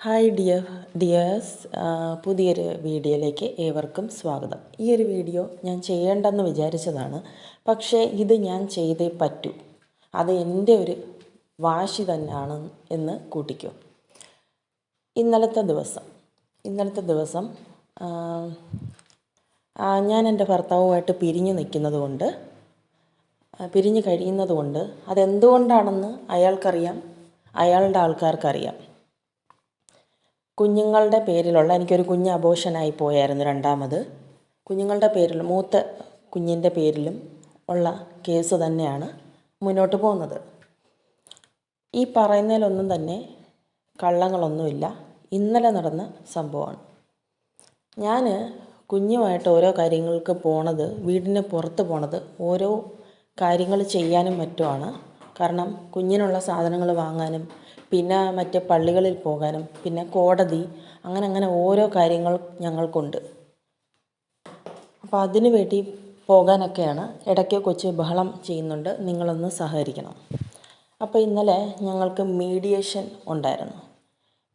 Hi dear dears പുതിയൊരു വീഡിയോയിലേക്ക് ഏവർക്കും സ്വാഗതം. ഈ ഒരു വീഡിയോ ഞാൻ ചെയ്യേണ്ടെന്ന് വിചാരിച്ചതാണ്. പക്ഷേ ഇത് ഞാൻ ചെയ്തേ പറ്റൂ. അത് എന്റെ ഒരു വാശി തന്നെയാണ് എന്ന് കൂട്ടിക്കോ. ഇന്നലത്തെ ദിവസം ഇന്നലത്തെ ദിവസം ഞാൻ എന്റെ ഭർത്താവുമായിട്ട് പിരിഞ്ഞു നിൽക്കുന്നത് കൊണ്ട് പിരിഞ്ഞു കഴിയുന്നത് കൊണ്ട് അതെന്തുകൊണ്ടാണെന്ന് അയാൾക്കറിയാം. അയാളുടെ ആൾക്കാർക്കറിയാം. കുഞ്ഞുങ്ങളുടെ പേരിലുള്ള എനിക്കൊരു കുഞ്ഞ് അബോഷനായി പോയായിരുന്നു രണ്ടാമത്. കുഞ്ഞുങ്ങളുടെ പേരിൽ മൂത്ത കുഞ്ഞിന്റെ പേരിലും ഉള്ള കേസ് തന്നെയാണ് മുന്നോട്ട് പോകുന്നത്. ഈ പറയുന്നതിലൊന്നും തന്നെ കള്ളങ്ങളൊന്നുമില്ല. ഇന്നലെ നടന്ന സംഭവമാണ്. ഞാൻ കുഞ്ഞുമായിട്ട് ഓരോ കാര്യങ്ങൾക്ക് പോണത് വീടിന് പുറത്ത് പോണത് ഓരോ കാര്യങ്ങൾ ചെയ്യാനും മറ്റുമാണ് കാരണം കുഞ്ഞിനുള്ള സാധനങ്ങൾ വാങ്ങാനും പിന്നെ മറ്റ് പള്ളികളിൽ പോകാനും പിന്നെ കോടതി അങ്ങനെ അങ്ങനെ ഓരോ കാര്യങ്ങൾ ഞങ്ങൾക്കുണ്ട്. അപ്പോൾ അതിനു വേണ്ടി പോകാനൊക്കെയാണ് ഇടയ്ക്ക് കൊച്ച് ബഹളം ചെയ്യുന്നുണ്ട്. നിങ്ങളൊന്ന് സഹകരിക്കണം. അപ്പോൾ ഇന്നലെ ഞങ്ങൾക്ക് മീഡിയേഷൻ ഉണ്ടായിരുന്നു.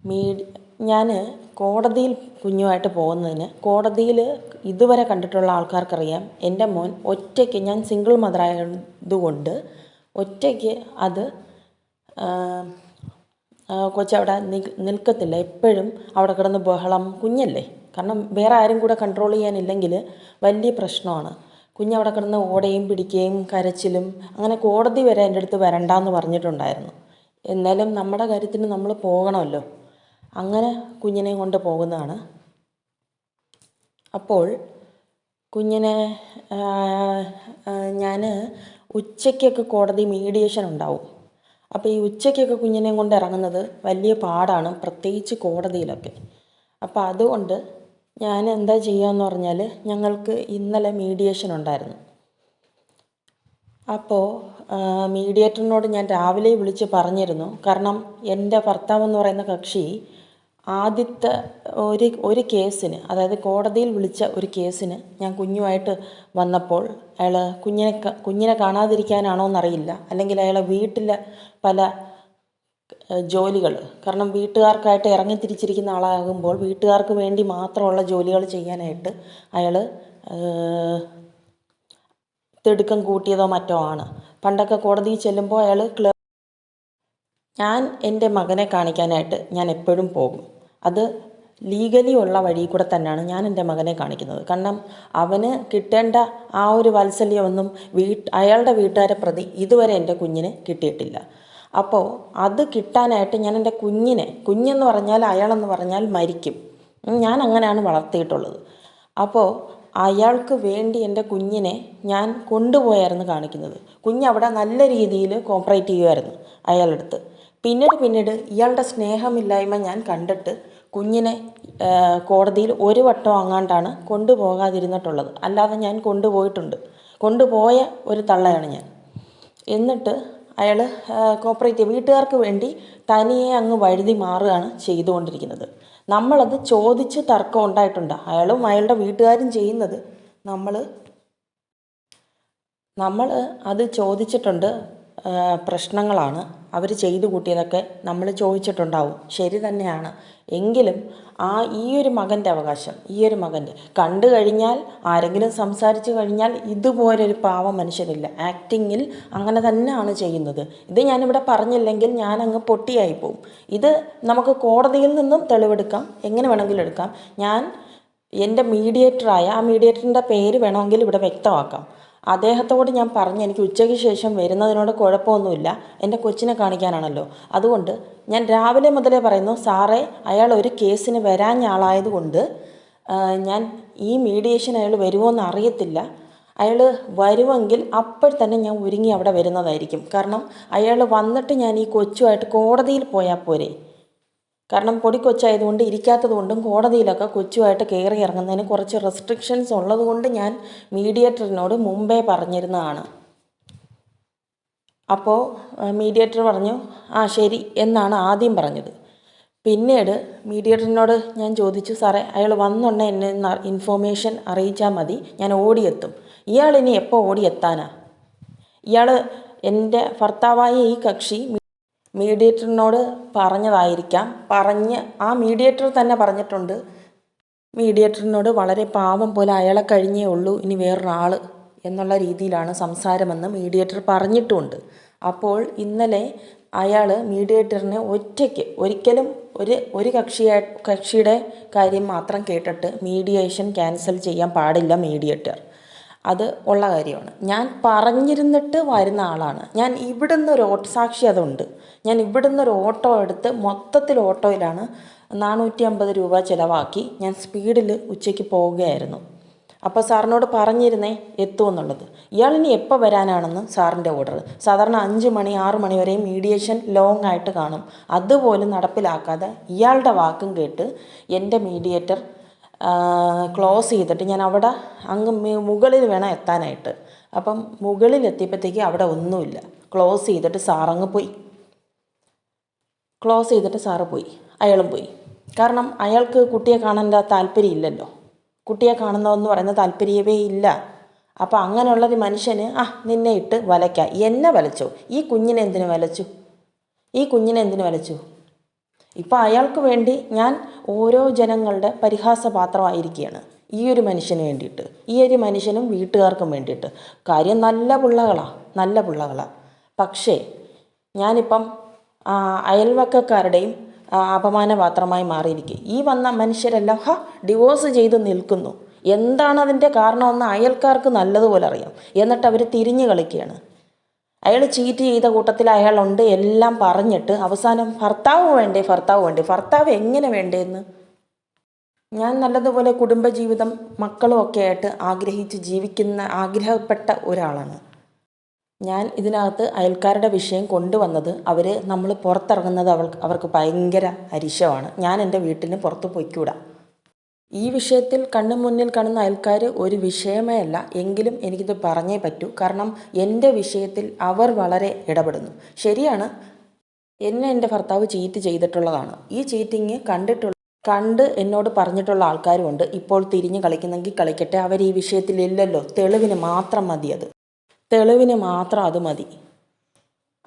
മീഡി ഞാൻ കോടതിയിൽ കുഞ്ഞുമായിട്ട് പോകുന്നതിന് കോടതിയിൽ ഇതുവരെ കണ്ടിട്ടുള്ള ആൾക്കാർക്കറിയാം എന്റെ മോൻ ഒറ്റയ്ക്ക് ഞാൻ സിംഗിൾ മദറായതുകൊണ്ട് ഒറ്റയ്ക്ക് അത് കൊച്ചവിടെ നിൽക്കത്തില്ല. എപ്പോഴും അവിടെ കിടന്ന് ബഹളം. കുഞ്ഞല്ലേ? കാരണം വേറെ ആരും കൂടെ കൺട്രോൾ ചെയ്യാനില്ലെങ്കിൽ വലിയ പ്രശ്നമാണ്. കുഞ്ഞവിടെ കിടന്ന് ഓടയും പിടിക്കുകയും കരച്ചിലും അങ്ങനെ കോടതി വരെ എന്റെ അടുത്ത് വരണ്ടെന്ന് പറഞ്ഞിട്ടുണ്ടായിരുന്നു. എന്നാലും നമ്മുടെ കാര്യത്തിന് നമ്മൾ പോകണമല്ലോ. അങ്ങനെ കുഞ്ഞിനെ കൊണ്ട് പോകുന്നതാണ്. അപ്പോൾ കുഞ്ഞിനെ ഞാൻ ഉച്ചയ്ക്കൊക്കെ കോടതി മീഡിയേഷൻ ഉണ്ടാവും. അപ്പോൾ ഈ ഉച്ചയ്ക്കൊക്കെ കുഞ്ഞിനെയും കൊണ്ട് ഇറങ്ങുന്നത് വലിയ പാടാണ് പ്രത്യേകിച്ച് കോടതിയിലൊക്കെ. അപ്പോൾ അതുകൊണ്ട് ഞാൻ എന്താ ചെയ്യുകയെന്ന് പറഞ്ഞാൽ ഞങ്ങൾക്ക് ഇന്നലെ മീഡിയേഷൻ ഉണ്ടായിരുന്നു. അപ്പോൾ മീഡിയേറ്ററിനോട് ഞാൻ രാവിലെ വിളിച്ച് പറഞ്ഞിരുന്നു. കാരണം എന്റെ ഭർത്താവ് എന്ന് പറയുന്ന കക്ഷി ആദ്യത്തെ ഒരു ഒരു കേസിന് അതായത് കോടതിയിൽ വിളിച്ച ഒരു കേസിന് ഞാൻ കുഞ്ഞുമായിട്ട് വന്നപ്പോൾ അയാൾ കുഞ്ഞിനെ കുഞ്ഞിനെ കാണാതിരിക്കാനാണോ എന്നറിയില്ല. അല്ലെങ്കിൽ അയാളെ വീട്ടിലെ പല ജോലികൾ കാരണം വീട്ടുകാർക്കായിട്ട് ഇറങ്ങി തിരിച്ചിരിക്കുന്ന ആളാകുമ്പോൾ വീട്ടുകാർക്ക് വേണ്ടി മാത്രമുള്ള ജോലികൾ ചെയ്യാനായിട്ട് അയാൾ തിടുക്കം കൂട്ടിയതോ മറ്റോ ആണ്. പണ്ടൊക്കെ കോടതിയിൽ ചെല്ലുമ്പോൾ അയാൾ ഞാൻ എന്റെ മകനെ കാണിക്കാനായിട്ട് ഞാൻ എപ്പോഴും പോകും. അത് ലീഗലി ഉള്ള വഴി കൂടെ തന്നെയാണ് ഞാൻ എന്റെ മകനെ കാണിക്കുന്നത്. കാരണം അവന് കിട്ടേണ്ട ആ ഒരു വാത്സല്യമൊന്നും വീട്ട് അയാളുടെ വീട്ടുകാരെ പ്രതി ഇതുവരെ എന്റെ കുഞ്ഞിന് കിട്ടിയിട്ടില്ല. അപ്പോൾ അത് കിട്ടാനായിട്ട് ഞാൻ എന്റെ കുഞ്ഞിനെ കുഞ്ഞെന്ന് പറഞ്ഞാൽ അയാളെന്ന് പറഞ്ഞാൽ മരിക്കും. ഞാൻ അങ്ങനെയാണ് വളർത്തിയിട്ടുള്ളത്. അപ്പോൾ അയാൾക്ക് വേണ്ടി എന്റെ കുഞ്ഞിനെ ഞാൻ കൊണ്ടുപോയായിരുന്നു കാണിക്കുന്നത്. കുഞ്ഞവിടെ നല്ല രീതിയിൽ കോപ്പറേറ്റ് ചെയ്യുമായിരുന്നു അയാളുടെ അടുത്ത്. പിന്നീട് പിന്നീട് ഇയാളുടെ സ്നേഹമില്ലായ്മ ഞാൻ കണ്ടിട്ട് കുഞ്ഞിനെ കോടതിയിൽ ഒരു വട്ടം അങ്ങാണ്ടാണ് കൊണ്ടുപോകാതിരുന്നിട്ടുള്ളത്. അല്ലാതെ ഞാൻ കൊണ്ടുപോയിട്ടുണ്ട്. കൊണ്ടുപോയ ഒരു തള്ളയാണ് ഞാൻ. എന്നിട്ട് അയാൾ കോപ്പറേറ്റീവ് വീട്ടുകാർക്ക് വേണ്ടി തനിയെ അങ്ങ് വഴുതി മാറുകയാണ് ചെയ്തുകൊണ്ടിരിക്കുന്നത്. നമ്മളത് ചോദിച്ച് തർക്കം ഉണ്ടായിട്ടുണ്ട്. അയാളും അയാളുടെ വീട്ടുകാരും ചെയ്യുന്നത് നമ്മൾ നമ്മൾ അത് ചോദിച്ചിട്ടുണ്ട് പ്രശ്നങ്ങളാണ്. അവർ ചെയ്തു കൂട്ടിയതൊക്കെ നമ്മൾ ചോദിച്ചിട്ടുണ്ടാവും. ശരി തന്നെയാണ്. എങ്കിലും ആ ഈ ഒരു മകന്റെ അവകാശം ഈ ഒരു മകന്റെ കണ്ടു കഴിഞ്ഞാൽ ആരെങ്കിലും സംസാരിച്ചു കഴിഞ്ഞാൽ ഇതുപോലൊരു പാവ മനുഷ്യരില്ല ആക്ടിങ്ങിൽ അങ്ങനെ തന്നെയാണ് ചെയ്യുന്നത്. ഇത് ഞാനിവിടെ പറഞ്ഞില്ലെങ്കിൽ ഞാനങ്ങ് പൊട്ടിയായി പോവും ഇത് നമുക്ക് കോടതിയിൽ നിന്നും തെളിവെടുക്കാം. എങ്ങനെ വേണമെങ്കിലും എടുക്കാം. ഞാൻ എന്റെ മീഡിയേറ്ററായ ആ മീഡിയേറ്ററിന്റെ പേര് വേണമെങ്കിൽ ഇവിടെ വ്യക്തമാക്കാം. അദ്ദേഹത്തോട് ഞാൻ പറഞ്ഞു എനിക്ക് ഉച്ചയ്ക്ക് ശേഷം വരുന്നതിനോട് കുഴപ്പമൊന്നുമില്ല. എന്റെ കൊച്ചിനെ കാണിക്കാനാണല്ലോ. അതുകൊണ്ട് ഞാൻ രാവിലെ മുതലേ പറയുന്നു സാറേ അയാൾ ഒരു കേസിന് വരാഞ്ഞ ആളായതുകൊണ്ട് ഞാൻ ഈ മീഡിയേഷൻ അയാൾ വരുമോ എന്ന് അറിയത്തില്ല. അയാൾ വരുമെങ്കിൽ അപ്പോൾ തന്നെ ഞാൻ ഒരുങ്ങി അവിടെ വരുന്നതായിരിക്കും. കാരണം അയാൾ വന്നിട്ട് ഞാൻ ഈ കൊച്ചുമായിട്ട് കോടതിയിൽ പോയാൽ പോരെ. കാരണം പൊടിക്കൊച്ചായതുകൊണ്ട് ഇരിക്കാത്തത് കൊണ്ടും കോടതിയിലൊക്കെ കൊച്ചുമായിട്ട് കയറി ഇറങ്ങുന്നതിന് കുറച്ച് റെസ്ട്രിക്ഷൻസ് ഉള്ളതുകൊണ്ട് ഞാൻ മീഡിയേറ്ററിനോട് മുമ്പേ പറഞ്ഞിരുന്നതാണ്. അപ്പോൾ മീഡിയേറ്റർ പറഞ്ഞു ആ ശരി എന്നാണ് ആദ്യം പറഞ്ഞത്. പിന്നീട് മീഡിയേറ്ററിനോട് ഞാൻ ചോദിച്ചു സാറേ അയാൾ വന്നുണ്ടെ എന്നെ ഇൻഫോർമേഷൻ അറിയിച്ചാൽ മതി ഞാൻ ഓടിയെത്തും. ഇയാൾ ഇനി എപ്പോൾ ഓടിയെത്താനാ? ഇയാൾ എന്റെ ഭർത്താവായ ഈ കക്ഷി മീഡിയേറ്ററിനോട് പറഞ്ഞതായിരിക്കാം. പറഞ്ഞ് ആ മീഡിയേറ്റർ തന്നെ പറഞ്ഞിട്ടുണ്ട്. മീഡിയേറ്ററിനോട് വളരെ പാവം പോലെ അയാളെ കഴിഞ്ഞേ ഉള്ളൂ ഇനി വേറൊരാൾ എന്നുള്ള രീതിയിലാണ് സംസാരമെന്ന് മീഡിയേറ്റർ പറഞ്ഞിട്ടുമുണ്ട് അപ്പോൾ ഇന്നലെ അയാൾ മീഡിയേറ്ററിനെ ഒറ്റയ്ക്ക് ഒരിക്കലും ഒരു ഒരു കക്ഷിയാ കക്ഷിയുടെ കാര്യം മാത്രം കേട്ടിട്ട് മീഡിയേഷൻ ക്യാൻസൽ ചെയ്യാൻ പാടില്ല മീഡിയേറ്റർ അത് ഉള്ള കാര്യമാണ്. ഞാൻ പറഞ്ഞിരുന്നിട്ട് വരുന്ന ആളാണ്. ഞാൻ ഇവിടുന്ന് ഒരു ഓട്ടോ സാക്ഷി അതുണ്ട്. ഞാൻ ഇവിടുന്ന് ഒരു ഓട്ടോ എടുത്ത് മൊത്തത്തിൽ ഓട്ടോയിലാണ് നാനൂറ്റി അമ്പത് രൂപ ചിലവാക്കി ഞാൻ സ്പീഡിൽ ഉച്ചയ്ക്ക് പോവുകയായിരുന്നു. അപ്പോൾ സാറിനോട് പറഞ്ഞിരുന്നേ എത്തുമെന്നുള്ളത് ഇയാളിനി എപ്പോൾ വരാനാണെന്ന് സാറിന്റെ ഓർഡർ. സാധാരണ അഞ്ച് മണി ആറ് മണി വരെയും മീഡിയേഷൻ ലോങ് ആയിട്ട് കാണും. അതുപോലും നടപ്പിലാക്കാതെ ഇയാളുടെ വാക്കും കേട്ട് എന്റെ മീഡിയേറ്റർ ക്ലോസ് ചെയ്തിട്ട് ഞാൻ അവിടെ അങ്ങ് മുകളിൽ വേണം എത്താനായിട്ട്. അപ്പം മുകളിൽ എത്തിയപ്പോഴത്തേക്ക് അവിടെ ഒന്നുമില്ല. ക്ലോസ് ചെയ്തിട്ട് സാറങ്ങ് പോയി. ക്ലോസ് ചെയ്തിട്ട് സാറ് പോയി. അയാളും പോയി. കാരണം അയാൾക്ക് കുട്ടിയെ കാണാൻ താല്പര്യമില്ലല്ലോ കുട്ടിയെ കാണുന്നതെന്ന് പറയുന്ന താല്പര്യമേ ഇല്ല. അപ്പോൾ അങ്ങനെയുള്ളൊരു മനുഷ്യന് ആ നിന്നെ ഇട്ട് വലയ്ക്കാം. എന്നെ വലച്ചോ? ഈ കുഞ്ഞിനെ എന്തിനു വലച്ചു? ഈ കുഞ്ഞിനെ എന്തിനു വലച്ചു? ഇപ്പോൾ അയാൾക്ക് വേണ്ടി ഞാൻ ഓരോ ജനങ്ങളുടെ പരിഹാസപാത്രമായിരിക്കുകയാണ് ഈ ഒരു മനുഷ്യന് വേണ്ടിയിട്ട് ഈ ഒരു മനുഷ്യനും വീട്ടുകാർക്കും വേണ്ടിയിട്ട്. കാര്യം നല്ല പിള്ളകളാണ് നല്ല പിള്ളകളാണ് പക്ഷേ ഞാനിപ്പം അയൽവക്കക്കാരുടെയും അപമാനപാത്രമായി മാറിയിരിക്കുക ഈ വന്ന മനുഷ്യരെല്ലാം ഹ ഡിവോഴ്സ് ചെയ്ത് നിൽക്കുന്നു. എന്താണ് അതിന്റെ കാരണമെന്ന് അയൽക്കാർക്ക് നല്ലതുപോലെ അറിയാം. എന്നിട്ട് അവർ തിരിഞ്ഞു കളിക്കുകയാണ്. അയാൾ ചീറ്റ് ചെയ്ത കൂട്ടത്തിൽ അയാളുണ്ട് എല്ലാം പറഞ്ഞിട്ട് അവസാനം ഭർത്താവ് വേണ്ടേ ഭർത്താവ് വേണ്ടേ ഭർത്താവ് എങ്ങനെ വേണ്ടേന്ന്? ഞാൻ നല്ലതുപോലെ കുടുംബജീവിതം മക്കളും ഒക്കെ ആയിട്ട് ആഗ്രഹിച്ച് ജീവിക്കുന്ന ആഗ്രഹപ്പെട്ട ഒരാളാണ്. ഞാൻ ഇതിനകത്ത് അയൽക്കാരുടെ വിഷയം കൊണ്ടുവന്നത് അവർ നമ്മൾ പുറത്തിറങ്ങുന്നത് അവൾ അവർക്ക് ഭയങ്കര അരിശമാണ്. ഞാൻ എന്റെ വീട്ടിന് പുറത്ത് പൊയ്ക്കൂടാ. ഈ വിഷയത്തിൽ കണ്ണു മുന്നിൽ കാണുന്ന അയൽക്കാർ ഒരു വിഷയമേ അല്ല. എങ്കിലും എനിക്കിത് പറഞ്ഞേ പറ്റൂ. കാരണം എന്റെ വിഷയത്തിൽ അവർ വളരെ ഇടപെടുന്നു. ശരിയാണ്. എന്നെ എന്റെ ഭർത്താവ് ചീറ്റ് ചെയ്തിട്ടുള്ളതാണ്. ഈ ചീറ്റിങ് കണ്ടിട്ടുള്ള കണ്ട് എന്നോട് പറഞ്ഞിട്ടുള്ള ആൾക്കാരുമുണ്ട്. ഇപ്പോൾ തിരിഞ്ഞ് കളിക്കുന്നെങ്കിൽ കളിക്കട്ടെ. അവർ ഈ വിഷയത്തിലില്ലല്ലോ തെളിവിന് മാത്രം മതി അത്. തെളിവിന് മാത്രം അത് മതി.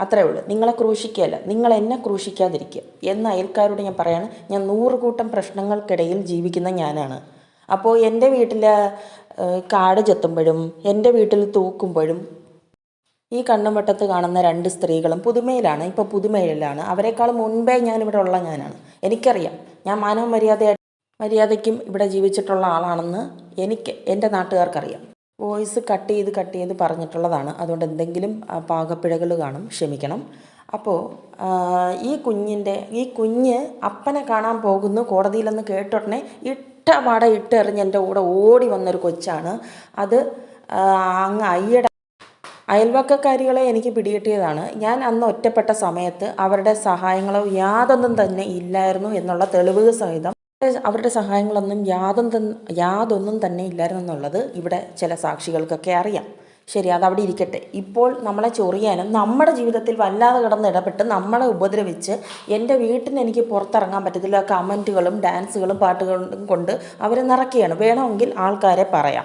അത്രേ ഉള്ളൂ. നിങ്ങളെ ക്രൂശിക്കുകയല്ല. നിങ്ങൾ എന്നെ ക്രൂശിക്കാതിരിക്കുക. എന്ന് അയൽക്കാരോട് ഞാൻ പറയാണ് ഞാൻ നൂറ് കൂട്ടം പ്രശ്നങ്ങൾക്കിടയിൽ ജീവിക്കുന്ന ഞാനാണ്. അപ്പോൾ എന്റെ വീട്ടിലെ കാട് ചെത്തുമ്പോഴും എന്റെ വീട്ടിൽ തൂക്കുമ്പോഴും ഈ കണ്ണുവട്ടത്ത് കാണുന്ന രണ്ട് സ്ത്രീകളും പുതുമയിലാണ് ഇപ്പോൾ പുതുമയിലാണ്. അവരെക്കാൾ മുൻപേ ഞാനിവിടെ ഉള്ള ഞാനാണ്. എനിക്കറിയാം. ഞാൻ മാനവ മര്യാദ മര്യാദയ്ക്കും ഇവിടെ ജീവിച്ചിട്ടുള്ള ആളാണെന്ന് എനിക്ക് എന്റെ നാട്ടുകാർക്കറിയാം. വോയിസ് കട്ട് ചെയ്ത് കട്ട് ചെയ്ത് പറഞ്ഞിട്ടുള്ളതാണ്. അതുകൊണ്ട് എന്തെങ്കിലും പാകപ്പിഴകൾ കാണും. ക്ഷമിക്കണം. അപ്പോൾ ഈ കുഞ്ഞിന്റെ ഈ കുഞ്ഞ് അപ്പനെ കാണാൻ പോകുന്നു. കോടതിയിലെന്ന് കേട്ടോടനെ ഇട്ട പാട ഇട്ടെറിഞ്ഞ് എന്റെ കൂടെ ഓടി വന്നൊരു കൊച്ചാണ്. അത് അങ്ങ് അയ്യട അയൽവക്കക്കാരികളെ എനിക്ക് പിടികിട്ടിയതാണ്. ഞാൻ അന്ന് ഒറ്റപ്പെട്ട സമയത്ത് അവരുടെ സഹായങ്ങളോ യാതൊന്നും തന്നെ ഇല്ലായിരുന്നു എന്നുള്ള തെളിവ് സഹിതം അവരുടെ സഹായങ്ങളൊന്നും യാതൊന്നും യാതൊന്നും തന്നെ ഇല്ലായിരുന്നു എന്നുള്ളത് ഇവിടെ ചില സാക്ഷികൾക്കൊക്കെ അറിയാം. ശരി അതവിടെ ഇരിക്കട്ടെ. ഇപ്പോൾ നമ്മളെ ചൊറിയാനും നമ്മുടെ ജീവിതത്തിൽ വല്ലാതെ കിടന്ന് ഇടപെട്ട് നമ്മളെ ഉപദ്രവിച്ച് എന്റെ വീട്ടിന് എനിക്ക് പുറത്തിറങ്ങാൻ പറ്റത്തില്ല. കമന്റുകളും ഡാൻസുകളും പാട്ടുകളും കൊണ്ട് അവർ നിറക്കുകയാണ് വേണമെങ്കിൽ ആൾക്കാരെ പറയാം.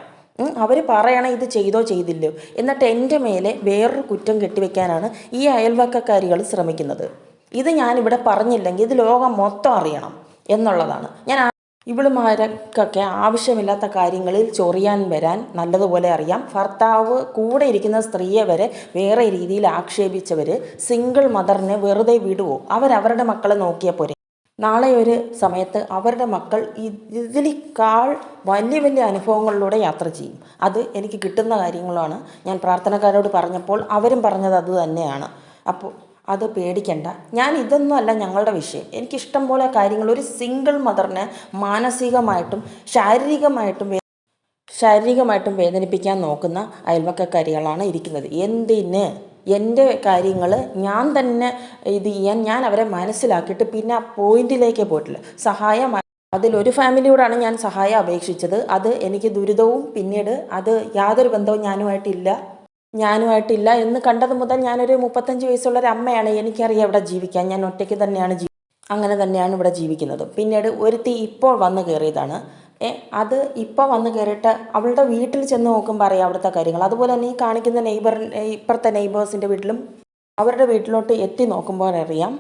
അവർ പറയണ ഇത് ചെയ്തോ ചെയ്തില്ലയോ. എന്നിട്ട് എന്റെ മേലെ വേറൊരു കുറ്റം കെട്ടിവെക്കാനാണ് ഈ അയൽവക്കക്കാരികൾ ശ്രമിക്കുന്നത്. ഇത് ഞാനിവിടെ പറഞ്ഞില്ലെങ്കിൽ ഇത് ലോകം മൊത്തം അറിയണം. എന്നുള്ളതാണ്. ഞാൻ ഇവളുമാരൊക്കെ ആവശ്യമില്ലാത്ത കാര്യങ്ങളിൽ ചൊറിയാൻ വരാൻ നല്ലതുപോലെ അറിയാം. ഭർത്താവ് കൂടെ ഇരിക്കുന്ന സ്ത്രീയെ വരെ വേറെ രീതിയിൽ ആക്ഷേപിച്ചവർ സിംഗിൾ മദറിനെ വെറുതെ വിടുവോ? അവരവരുടെ മക്കളെ നോക്കിയാൽ പോരെ. നാളെ ഒരു സമയത്ത് അവരുടെ മക്കൾ ഇതിലേക്കാൾ വലിയ വലിയ അനുഭവങ്ങളിലൂടെ യാത്ര ചെയ്യും. അത് എനിക്ക് കിട്ടുന്ന കാര്യങ്ങളാണ്. ഞാൻ പ്രാർത്ഥനക്കാരോട് പറഞ്ഞപ്പോൾ അവരും പറഞ്ഞത് അത് തന്നെയാണ്. അപ്പോൾ അത് പേടിക്കണ്ട. ഞാൻ ഇതൊന്നും അല്ല ഞങ്ങളുടെ വിഷയം. എനിക്കിഷ്ടം പോലെ കാര്യങ്ങൾ ഒരു സിംഗിൾ മദറിനെ മാനസികമായിട്ടും ശാരീരികമായിട്ടും ശാരീരികമായിട്ടും വേദനിപ്പിക്കാൻ നോക്കുന്ന അയൽവക്കക്കാരികളാണ് ഇരിക്കുന്നത്. എന്തിന്? എന്റെ കാര്യങ്ങൾ ഞാൻ തന്നെ ഇത് ചെയ്യാൻ ഞാൻ അവരെ മനസ്സിലാക്കിയിട്ട് പിന്നെ ആ പോയിന്റിലേക്ക് പോയിട്ടില്ല. സഹായം അതിലൊരു ഫാമിലിയോടാണ് ഞാൻ സഹായം അപേക്ഷിച്ചത്. അത് എനിക്ക് ദുരിതവും പിന്നീട് അത് യാതൊരു ബന്ധവും ഞാനുമായിട്ടില്ല. ഞാനുമായിട്ടില്ല എന്ന് കണ്ടത് മുതൽ ഞാനൊരു മുപ്പത്തഞ്ച് വയസ്സുള്ള ഒരു അമ്മയാണ്. എനിക്കറിയാം ഇവിടെ ജീവിക്കാൻ. ഞാൻ ഒറ്റയ്ക്ക് തന്നെയാണ് ജീവി അങ്ങനെ തന്നെയാണ് ഇവിടെ ജീവിക്കുന്നത്. പിന്നീട് ഒരുത്തി ഇപ്പോൾ വന്ന് കയറിയതാണ്. ഏ അത് ഇപ്പോൾ വന്ന് കയറിയിട്ട് അവളുടെ വീട്ടിൽ ചെന്ന് നോക്കുമ്പോൾ അറിയാം അവിടുത്തെ കാര്യങ്ങൾ. അതുപോലെ തന്നെ ഈ കാണിക്കുന്ന നെയ്ബർ ഇപ്പുറത്തെ നെയ്ബേഴ്സിന്റെ വീട്ടിലും അവരുടെ വീട്ടിലോട്ട് എത്തി നോക്കുമ്പോൾ അറിയാം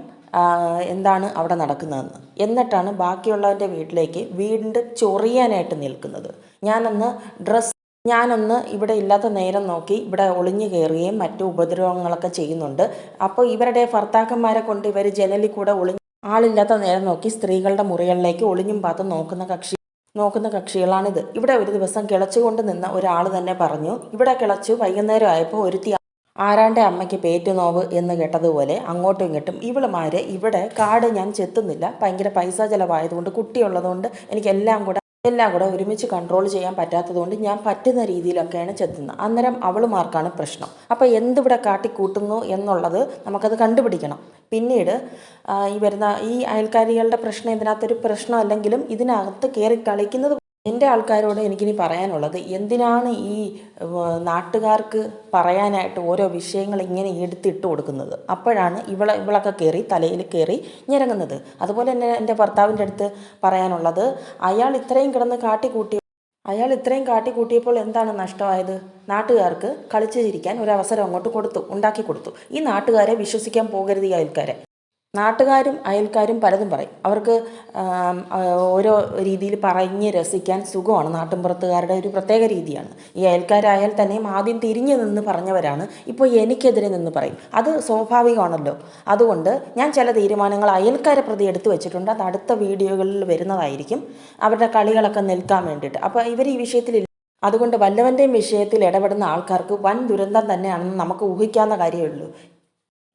എന്താണ് അവിടെ നടക്കുന്നതെന്ന്. എന്നിട്ടാണ് ബാക്കിയുള്ളവന്റെ വീട്ടിലേക്ക് വീണ്ടും ചൊറിയാനായിട്ട് നിൽക്കുന്നത്. ഞാനന്ന് ഡ്രസ്സ് ഞാനൊന്ന് ഇവിടെ ഇല്ലാത്ത നേരം നോക്കി ഇവിടെ ഒളിഞ്ഞു കയറുകയും മറ്റു ഉപദ്രവങ്ങളൊക്കെ ചെയ്യുന്നുണ്ട്. അപ്പോൾ ഇവരുടെ ഭർത്താക്കന്മാരെ കൊണ്ട് ഇവർ ജനലിൽ കൂടെ ഒളിഞ്ഞ് ആളില്ലാത്ത നേരം നോക്കി സ്ത്രീകളുടെ മുറികളിലേക്ക് ഒളിഞ്ഞും പാത്തും നോക്കുന്ന കക്ഷി നോക്കുന്ന കക്ഷികളാണിത്. ഇവിടെ ഒരു ദിവസം കിളച്ചുകൊണ്ട് നിന്ന ഒരാൾ തന്നെ പറഞ്ഞു ഇവിടെ കിളച്ചു വൈകുന്നേരം ആയപ്പോൾ ഒരുത്തി ആരാന്റെ അമ്മയ്ക്ക് പേറ്റുനോവ് എന്ന് കേട്ടതുപോലെ അങ്ങോട്ടും ഇങ്ങോട്ടും ഇവളുമാർ ഇവിടെ കാട് ഞാൻ ചെത്തുന്നില്ല ഭയങ്കര പൈസ ചിലവായതുകൊണ്ട് കുട്ടിയുള്ളതുകൊണ്ട് എനിക്കെല്ലാം കൂടെ എല്ലാം കൂടെ ഒരുമിച്ച് കൺട്രോൾ ചെയ്യാൻ പറ്റാത്തതുകൊണ്ട് ഞാൻ പറ്റുന്ന രീതിയിലൊക്കെയാണ് ചെത്തുന്നത്. അന്നേരം അവളുമാർക്കാണ് പ്രശ്നം. അപ്പോൾ എന്തിവിടെ കാട്ടിക്കൂട്ടുന്നു എന്നുള്ളത് നമുക്കത് കണ്ടുപിടിക്കണം. പിന്നീട് ഈ വരുന്ന ഈ അയൽക്കാരികളുടെ പ്രശ്നം ഇതിനകത്തൊരു പ്രശ്നമല്ലെങ്കിലും ഇതിനകത്ത് കയറി കളിക്കുന്നത് എന്റെ ആൾക്കാരോട് എനിക്കിനി പറയാനുള്ളത് എന്തിനാണ് ഈ നാട്ടുകാർക്ക് പറയാനായിട്ട് ഓരോ വിഷയങ്ങൾ ഇങ്ങനെ എടുത്തിട്ട് കൊടുക്കുന്നത്? അപ്പോഴാണ് ഇവളെ ഇവളൊക്കെ കയറി തലയിൽ കയറി ഞെരങ്ങുന്നത്. അതുപോലെ തന്നെ എന്റെ ഭർത്താവിന്റെ അടുത്ത് പറയാനുള്ളത് അയാൾ ഇത്രയും കിടന്ന് കാട്ടിക്കൂട്ടി അയാൾ ഇത്രയും കാട്ടിക്കൂട്ടിയപ്പോൾ എന്താണ് നഷ്ടമായത്? നാട്ടുകാർക്ക് കളിച്ചു ചിരിക്കാൻ ഒരു അവസരം അങ്ങോട്ട് കൊടുത്തു ഉണ്ടാക്കി കൊടുത്തു. ഈ നാട്ടുകാരെ വിശ്വസിക്കാൻ പോകരുത് ഈ അയൽക്കാരെ. നാട്ടുകാരും അയൽക്കാരും പലതും പറയും. അവർക്ക് ഓരോ രീതിയിൽ പറഞ്ഞ് രസിക്കാൻ സുഖമാണ്. നാട്ടിൻപുറത്തുകാരുടെ ഒരു പ്രത്യേക രീതിയാണ്. ഈ അയൽക്കാരായാൽ തന്നെയും ആദ്യം തിരിഞ്ഞു നിന്ന് പറഞ്ഞവരാണ്. ഇപ്പോൾ എനിക്കെതിരെ നിന്ന് പറയും. അത് സ്വാഭാവികമാണല്ലോ. അതുകൊണ്ട് ഞാൻ ചില തീരുമാനങ്ങൾ അയൽക്കാരെ പ്രതി എടുത്തു വെച്ചിട്ടുണ്ട്. അത് അടുത്ത വീഡിയോകളിൽ വരുന്നതായിരിക്കും. അവരുടെ കളികളൊക്കെ നിൽക്കാൻ വേണ്ടിയിട്ട്. അപ്പോൾ ഇവർ ഈ വിഷയത്തിൽ അതുകൊണ്ട് വല്ലവന്റെയും വിഷയത്തിൽ ഇടപെടുന്ന ആൾക്കാർക്ക് വൻ ദുരന്തം തന്നെയാണെന്ന് നമുക്ക് ഊഹിക്കാവുന്ന കാര്യമേ ഉള്ളൂ.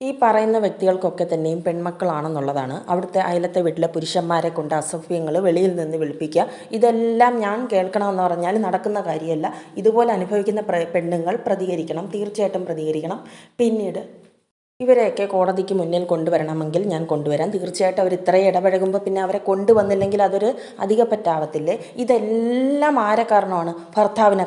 ഈ പറയുന്ന വ്യക്തികൾക്കൊക്കെ തന്നെയും പെൺമക്കളാണെന്നുള്ളതാണ് അവിടുത്തെ അയലത്തെ വീട്ടിലെ പുരുഷന്മാരെ കൊണ്ട് അസഭ്യങ്ങൾ വെളിയിൽ നിന്ന് വിളിപ്പിക്കുക. ഇതെല്ലാം ഞാൻ കേൾക്കണമെന്ന് പറഞ്ഞാൽ നടക്കുന്ന കാര്യമല്ല. ഇതുപോലെ അനുഭവിക്കുന്ന പെണ്ണുങ്ങൾ പ്രതികരിക്കണം. തീർച്ചയായിട്ടും പ്രതികരിക്കണം. പിന്നീട് ഇവരെയൊക്കെ കോടതിക്ക് മുന്നിൽ കൊണ്ടുവരണമെങ്കിൽ ഞാൻ കൊണ്ടുവരാം. തീർച്ചയായിട്ടും അവർ ഇത്രയും ഇടപഴകുമ്പോൾ പിന്നെ അവരെ കൊണ്ടുവന്നില്ലെങ്കിൽ അതൊരു അധിക പറ്റാവത്തില്ലേ ഇതെല്ലാം ആരെ കാരണമാണ്? ഭർത്താവിനെ